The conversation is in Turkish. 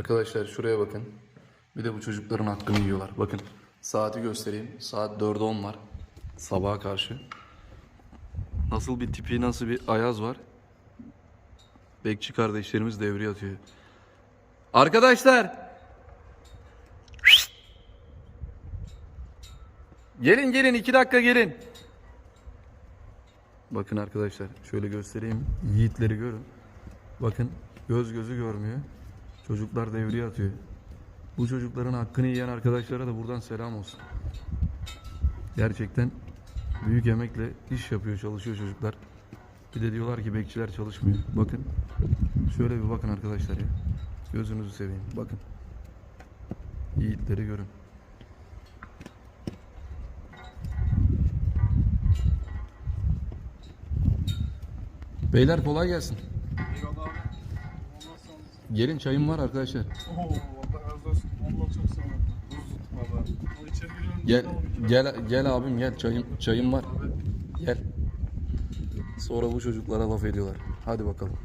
Arkadaşlar şuraya bakın. Bir de bu çocukların hakkını yiyorlar. Bakın saati göstereyim. Saat 4'e 10 var. Sabaha karşı. Nasıl bir tipi, nasıl bir ayaz var. Bekçi kardeşlerimiz devreye atıyor. Arkadaşlar! Gelin gelin iki dakika gelin. Bakın arkadaşlar şöyle göstereyim. Yiğitleri görün. Bakın göz gözü görmüyor. Çocuklar devreye atıyor. Bu çocukların hakkını yiyen arkadaşlara da buradan selam olsun. Gerçekten büyük emekle iş yapıyor, çalışıyor çocuklar. Bir de diyorlar ki bekçiler çalışmıyor. Bakın. Şöyle bir bakın arkadaşlar ya. Gözünüzü seveyim. Bakın. Yiğitleri görün. Beyler kolay gelsin. Eyvallah abi. Allah sağ olasın. Gelin çayım var arkadaşlar. Oo, Allah razı olsun. Allah çok sağ ol. Buz tutma valla. O içeri giriyorum. Gel gel gel abim gel çayım çayım var. Gel. Sonra bu çocuklara laf ediyorlar. Hadi bakalım.